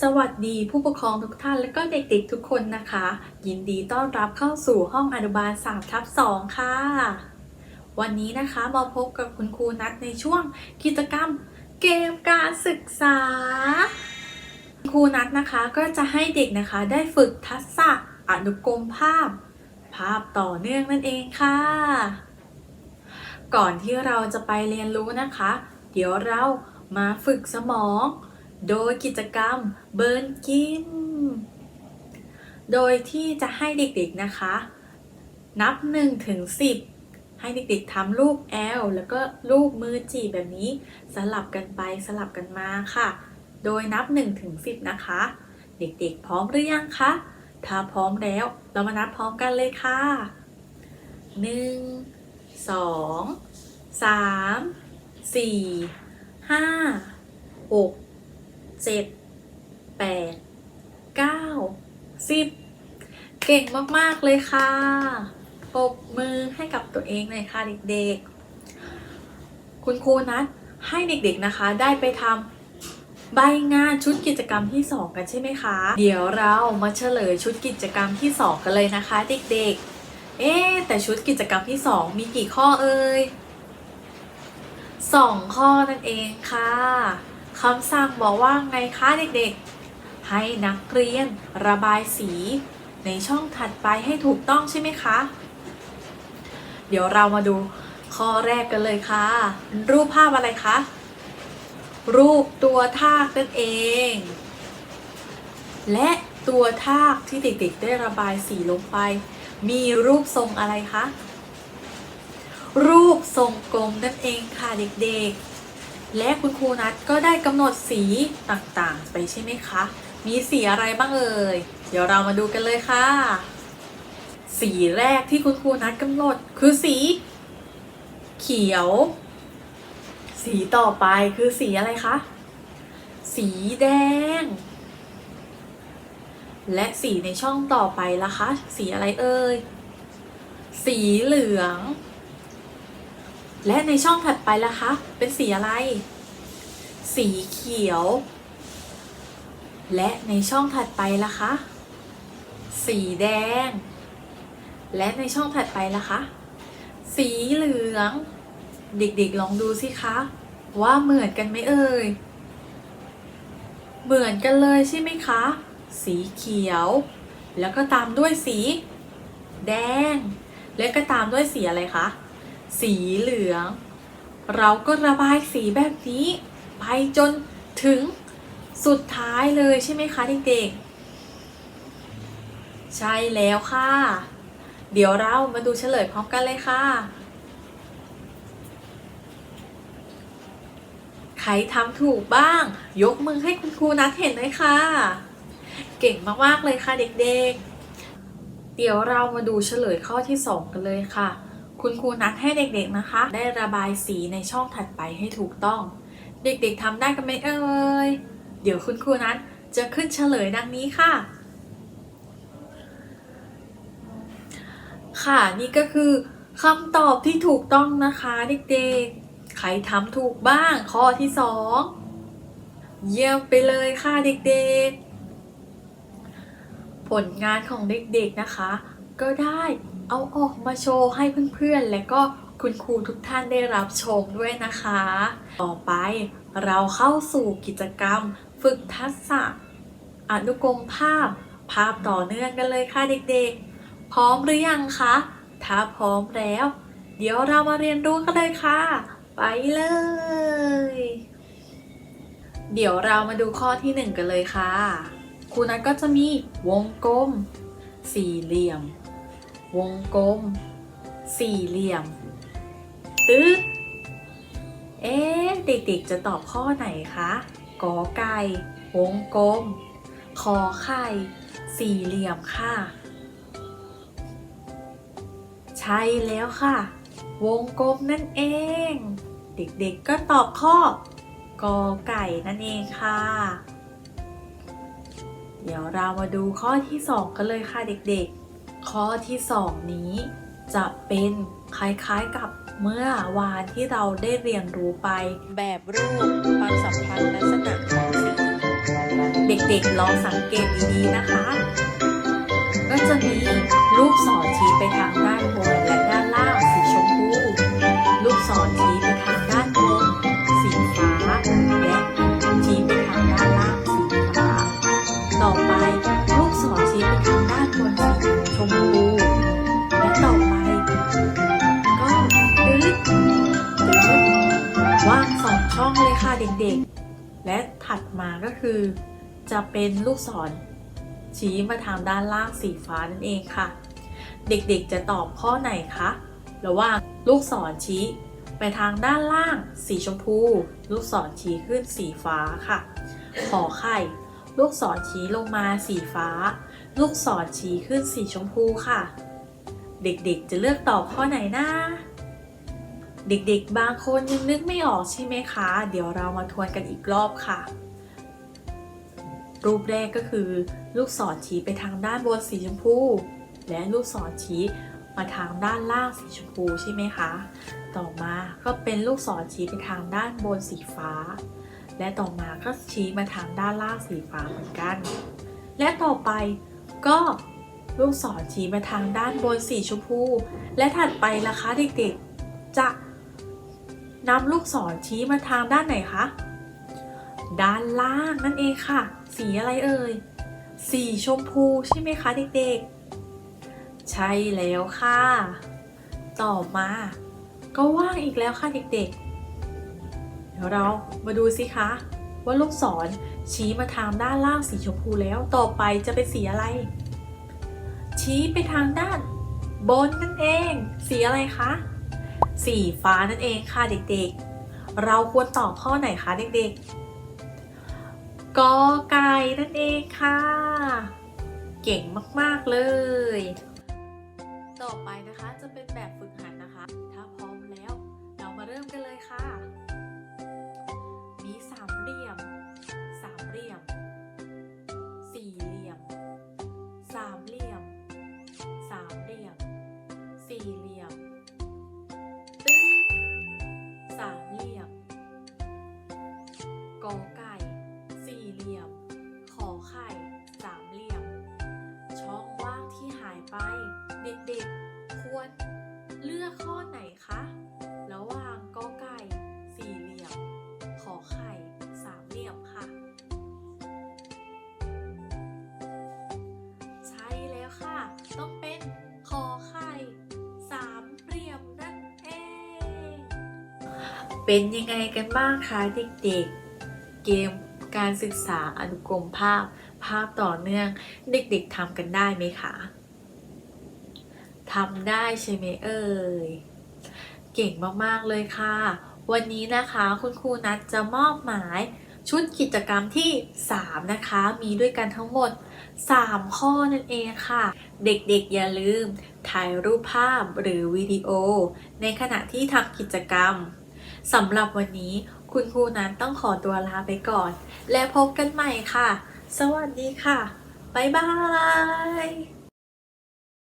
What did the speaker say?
สวัสดีผู้ปกครองทุกท่านและก็เด็กๆทุกคนนะคะ ยินดีต้อนรับเข้าสู่ห้องอนุบาล3ทับ2ค่ะ วันนี้นะคะมาพบกับคุณครูนัดในช่วงกิจกรรมเกมการศึกษา ครูนัดนะคะก็จะให้เด็กนะคะได้ฝึกทักษะอนุกรมภาพ ภาพต่อเนื่องนั่นเองค่ะ ก่อนที่เราจะไปเรียนรู้นะคะ เดี๋ยวเรามาฝึกสมอง โดยกิจกรรมเบิร์นกิน โดยที่จะให้เด็กๆนะคะ นับ1ถึง10 ให้เด็กๆทำรูป L แล้วก็รูปมือจีแบบนี้สลับกันไปสลับกันมาค่ะ โดยนับ1ถึง10 นะคะ เด็กๆพร้อมหรือยังคะ ถ้าพร้อมแล้วเรามานับพร้อมกันเลยค่ะ 1 2 3 4 5 6 เจ็ดแปดเก้าสิบเก่งมาก ๆ เลยค่ะปบมือให้กับตัวเองเลยค่ะเด็กๆ คุณครูนัดให้เด็กๆนะคะได้ไปทำใบงานชุดกิจกรรมที่ 2 กันใช่ไหมคะ เดี๋ยวเรามาเฉลยชุดกิจกรรมที่ 2 กันเลยนะคะเด็กๆ เอ๊แต่ชุดกิจกรรมที่ 2 มีกี่ข้อเอ่ยสองข้อนั่นเองค่ะ คำสั่งบอกว่าไงคะเด็กๆ ให้นักเรียนระบายสี ในช่องถัดไปให้ถูกต้องใช่ไหมคะ เดี๋ยวเรามาดูข้อแรกกันเลยค่ะ รูปภาพอะไรคะ รูปตัวทากนั่นเอง และตัวทากที่เด็กๆ ได้ระบายสีลงไป มีรูปทรงอะไรคะ รูปทรงกลมนั่นเองค่ะเด็กๆ และคุณครูนัทก็ได้กำหนดสีต่างๆ ไปใช่ไหมคะ มีสีอะไรบ้างเอ่ย เดี๋ยวเรามาดูกันเลยค่ะ สีแรกที่คุณครูนัทกำหนดคือสี เขียว สีต่อไปคือสีอะไรคะ สีแดง และสีในช่องต่อไปล่ะคะ สีอะไรเอ่ย สีเหลืองและในช่องถัดไปล่ะคะ เป็นสีอะไร สีเขียว และในช่องถัดไปล่ะคะ สีแดง และในช่องถัดไปล่ะคะ สีเหลือง เด็กๆลองดูสิคะ ว่าเหมือนกันไหมเอ่ย เหมือนกันเลยใช่ไหมคะ สีเขียว แล้วก็ตามด้วยสี แดง และก็ตามด้วยสีอะไรคะ สีเหลืองเราก็ระบายสีแบบนี้ ไปจนถึงสุดท้ายเลยใช่ไหมคะเด็กๆ ใช่แล้วค่ะ เดี๋ยวเรามาดูเฉลยพร้อมกันเลยค่ะ ใครทำถูกบ้าง ยกมือให้คุณครูนัดเห็นเลยค่ะ เก่งมากๆเลยค่ะเด็กๆ เดี๋ยวเรามาดูเฉลยข้อที่ 2 กันเลยค่ะ คุณครูนัดให้เด็กๆนะคะ ได้ระบายสีในช่องถัดไปให้ถูกต้อง เด็กๆทำได้กันไหมเอ่ย เดี๋ยวคุณครูนัดจะขึ้นเฉลยดังนี้ค่ะ ค่ะนี่ก็คือคำตอบที่ถูกต้องนะคะเด็กๆ ใครทำถูกบ้างข้อที่สองเยี่ยมไปเลยค่ะเด็กๆ ผลงานของเด็กๆนะคะ ก็ได้เอาออกมาโชว์ให้เพื่อนๆ และก็ คุณครูทุกท่านได้รับชมด้วยนะคะ ต่อไปเราเข้าสู่กิจกรรมฝึกทักษะ อนุกรมภาพ ภาพต่อเนื่องกันเลยค่ะเด็กๆ พร้อมหรือยังคะ ถ้าพร้อมแล้ว เดี๋ยวเรามาเรียนรู้กันเลยค่ะ ไปเลย เดี๋ยวเรามาดูข้อที่หนึ่งกันเลยค่ะครูนัทก็จะมีวงกลม สี่เหลี่ยม วงกลม สี่เหลี่ยม ตึ๊ดเอ๊ะเด็กๆจะตอบข้อไหนคะกอไก่วงกลมขอไข่ สี่เหลี่ยมค่ะ ใช่แล้วค่ะ วงกลมนั่นเอง เด็กๆก็ตอบข้อกอไก่นั่นเองค่ะ เดี๋ยวเรามาดูข้อที่2กันเลยค่ะเด็กๆ ข้อที่2นี้ จะเป็นคล้ายๆกับเมื่อวานที่เราได้เรียนรู้ไป แบบรูปความสัมพันธ์ลักษณะของสิ่งเด็กๆลองสังเกตดีๆนะคะ ก็จะมีรูปสอดชี้ไปทางด้านบน เลยค่ะเด็กๆ และถัดมาก็คือ จะเป็นลูกศรชี้มาทางด้านล่างสีฟ้านั่นเองค่ะ เด็กๆจะตอบข้อไหนคะระหว่างลูกศรชี้ไปทางด้านล่างสีชมพู ลูกศรชี้ขึ้นสีฟ้าค่ะ ขอไข่ ลูกศรชี้ลงมาสีฟ้า ลูกศรชี้ขึ้นสีชมพูค่ะ เด็กๆจะเลือกตอบข้อไหนนะ เด็กๆ บางคนยังนึกไม่ออกใช่ไหมคะ เดี๋ยวเรามาทวนกันอีกรอบค่ะ รูปแรกก็คือ ลูกศรชี้ไปทางด้านบนสีชมพู และลูกศรชี้มาทางด้านล่างสีชมพูใช่ไหมคะ ต่อมาก็เป็นลูกศรชี้ไปทางด้านบนสีฟ้า และต่อมาก็ชี้มาทางด้านล่างสีฟ้าเหมือนกัน และต่อไปก็ลูกศรชี้มาทางด้านบนสีชมพู และถัดไปล่ะคะเด็กๆจะ นำลูกศรชี้มาทางด้านไหนคะ ด้านล่างนั่นเองค่ะ สีอะไรเอ่ย สีชมพูใช่ไหมคะเด็กๆ ใช่แล้วค่ะ ต่อมา ก็ว่างอีกแล้วค่ะเด็กๆ เดี๋ยวเรามาดูสิคะ ว่าลูกศรชี้มาทางด้านล่างสีชมพูแล้วต่อไปจะเป็นสีอะไร ชี้ไปทางด้านบนนั่นเอง สีอะไรคะ สีฟ้านั่นเองค่ะเด็กๆ เราควรตอบข้อไหนคะเด็กๆ กอไก่นั่นเองค่ะ เก่งมากๆเลย ต่อไปนะคะจะเป็นแบบฝึกหัดนะคะ ถ้าพร้อมแล้ว เรามาเริ่มกันเลยค่ะ เด็กๆ ควรเลือกข้อไหนคะ ระหว่างกอไก่สี่เหลี่ยม ขอไข่สามเหลี่ยมค่ะ ใช่แล้วค่ะ ต้องเป็นขอไข่สามเหลี่ยมนั่นเอง เป็นยังไงกันบ้างคะเด็กๆ เกมการศึกษาอนุกรมภาพภาพต่อเนื่อง เด็กๆทำกันได้ไหมคะ ทำได้ใช่ไหมเอ่ย เก่งมากๆเลยค่ะ วันนี้นะคะคุณครูนัทจะมอบหมายชุดกิจกรรมที่ 3 นะคะ มีด้วยกันทั้งหมด 3 ข้อนั่นเองค่ะ เด็กๆอย่าลืม ถ่ายรูปภาพหรือวิดีโอ ในขณะที่ทำกิจกรรมสำหรับวันนี้คุณครูนั้นต้องขอตัวลาไปก่อน และพบกันใหม่ค่ะ สวัสดีค่ะ บ๊ายบาย